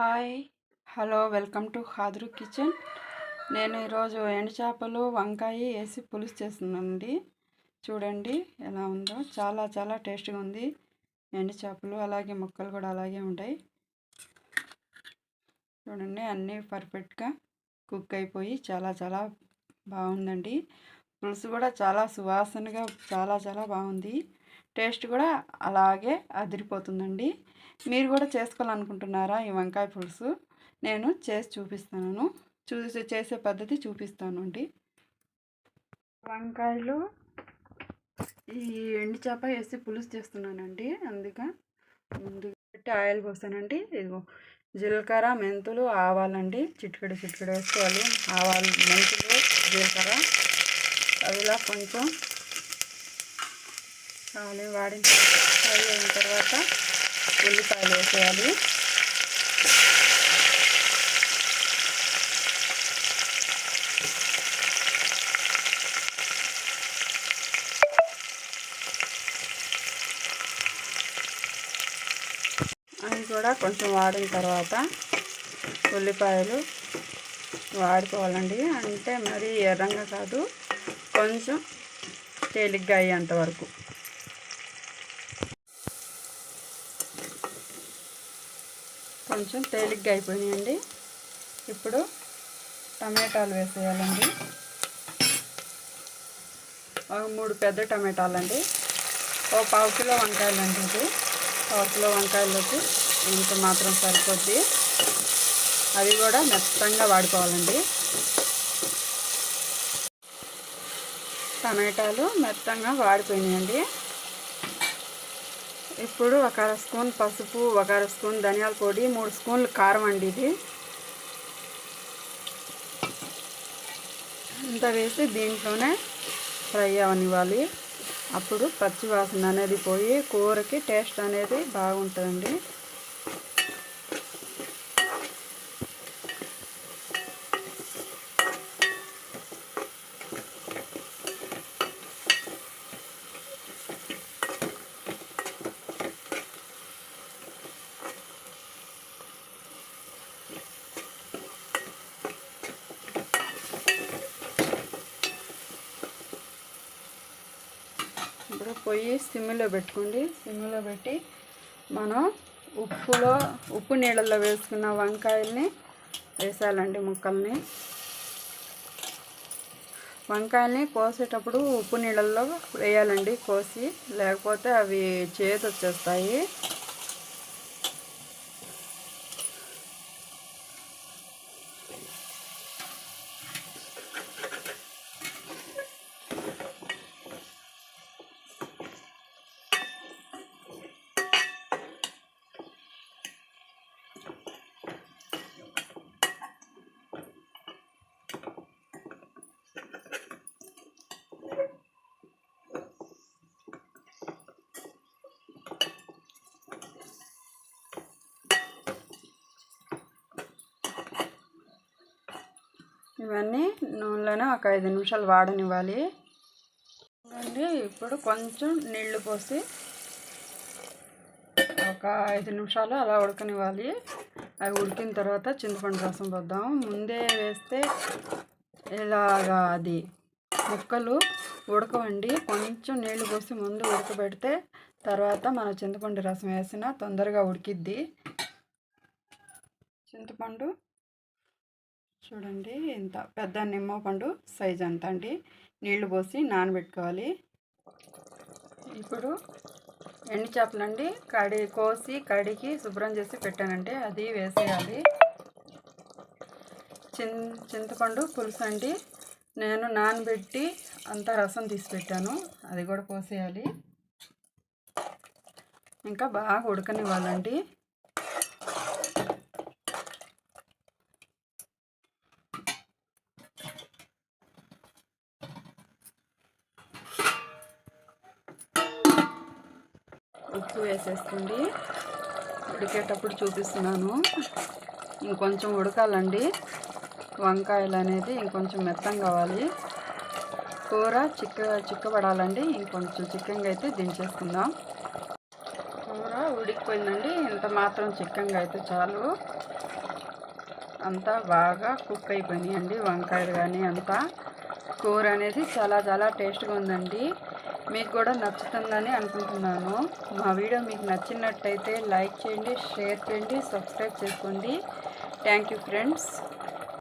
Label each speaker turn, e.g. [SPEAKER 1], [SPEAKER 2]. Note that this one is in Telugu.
[SPEAKER 1] హాయ్. హలో వెల్కమ్ టు హాదురు కిచెన్. నేను ఈరోజు ఎండు చేపలు వంకాయ వేసి పులుసు చేస్తున్నానండి. చూడండి ఎలా ఉందో. చాలా చాలా టేస్ట్గా ఉంది. ఎండు చేపలు అలాగే ముక్కలు కూడా అలాగే ఉంటాయి. చూడండి అన్నీ పర్ఫెక్ట్గా కుక్ అయిపోయి చాలా చాలా బాగుందండి. పులుసు కూడా చాలా సువాసనగా చాలా చాలా బాగుంది. టేస్ట్ కూడా అలాగే అదిరిపోతుందండి. మీరు కూడా చేసుకోవాలనుకుంటున్నారా ఈ వంకాయ పులుసు? నేను చేసి చూపిస్తాను. చూసి చేసే పద్ధతి చూపిస్తాను అండి. వంకాయలు ఈ ఎండు చేప వేసి పులుసు చేస్తున్నానండి. అందుక ముందు పెట్టి ఆయిల్ పోస్తానండి. ఇదిగో జీలకర్ర మెంతులు ఆవాలండి. చిటికెడు చిటికెడు వేసుకోవాలి. ఆవాలు మెంతులు జీలకర్ర అవిలా కొంచెం కావాలి వాడిన ఫ్రై అయిన తర్వాత ఉల్లిపాయలు వేసేయాలి. అవి కూడా కొంచెం వాడిన తర్వాత ఉల్లిపాయలు వాడుకోవాలండి. అంటే మరీ ఎర్రంగా కాదు కొంచెం తేలిగ్గా అయ్యేంత వరకు. కొంచెం తేలిగ్గా అయిపోయినాయండి. ఇప్పుడు టమాటాలు వేసేయాలండి. ఒక మూడు పెద్ద టమాటాలు అండి ఒక పావు కిలో వంకాయలు అండి ఇది. పావు కిలో వంకాయలకి ఇంత మాత్రం సరిపోద్ది. అవి కూడా మెత్తంగా వాడుకోవాలండి. టమాటాలు మెత్తంగా వాడిపోయినాయండి. ఇప్పుడు ఒక అర స్పూన్ పసుపు ఒక అర స్పూన్ ధనియాల పొడి మూడు స్పూన్లు కారం అండి ఇది. ఇంత వేసి దీంట్లోనే ఫ్రై అవనివ్వాలి. అప్పుడు పచ్చివాసన అనేది పోయి కూరకి టేస్ట్ అనేది బాగుంటుందండి. ఇప్పుడు పొయ్యి సిమ్లో పెట్టుకోండి. సిమ్లో పెట్టి మనం ఉప్పులో ఉప్పు నీళ్ళల్లో వేసుకున్న వంకాయల్ని వేసాలండి ముక్కల్ని. వంకాయల్ని కోసేటప్పుడు ఉప్పు నీళ్ళల్లో వేయాలండి కోసి. లేకపోతే అవి చేతి వచ్చేస్తాయి ఇవన్నీ నూనెలోనే ఒక ఐదు నిమిషాలు వాడనివ్వాలి. అండి ఇప్పుడు కొంచెం నీళ్ళు పోసి ఒక ఐదు నిమిషాలు అలా ఉడకనివ్వాలి. అవి ఉడికిన తర్వాత చింతపండు రసం పోద్దాం. ముందే వేస్తే ఇలాగా అది? ముక్కలు ఉడకవండి. కొంచెం నీళ్ళు పోసి ముందు ఉడకబెడితే తర్వాత మనం చింతపండు రసం వేసిన తొందరగా ఉడికిద్ది. చింతపండు చూడండి. ఇంత పెద్ద నిమ్మ పండు సైజ్ అంత అండి. నీళ్ళు పోసి నానబెట్టుకోవాలి. ఇప్పుడు ఎండు చేపలండి. కడి కోసి కడిగి శుభ్రం చేసి పెట్టానండి. అది వేసేయాలి. చిన్ చింతపండు పులుసు అండి. నేను నానబెట్టి అంతా రసం తీసి పెట్టాను. అది కూడా పోసేయాలి ఇంకా బాగా ఉడకనివ్వాలండి. ఉప్పు వేసేసుకోండి ఉడికేటప్పుడు చూపిస్తున్నాను. ఇంకొంచెం ఉడకాలండి. వంకాయలు అనేది ఇంకొంచెం మెత్తం కావాలి. కూర చిక్క చిక్కబడాలండి. ఇంకొంచెం చిక్కంగా అయితే దించేసుకుందాం. కూర ఉడికిపోయిందండి. ఇంత మాత్రం చిక్కంగా అయితే చాలు. అంతా బాగా కుక్ అయిపోయినాయండి వంకాయలు కానీ అంతా. కూర అనేది చాలా చాలా టేస్ట్గా ఉందండి. మీకు కూడా నచ్చుతుందని అనుకుంటున్నాను. మా వీడియో మీకు నచ్చినట్టయితే లైక్ చేయండి షేర్ చేయండి సబ్స్క్రైబ్ చేసుకోండి. Thank you friends.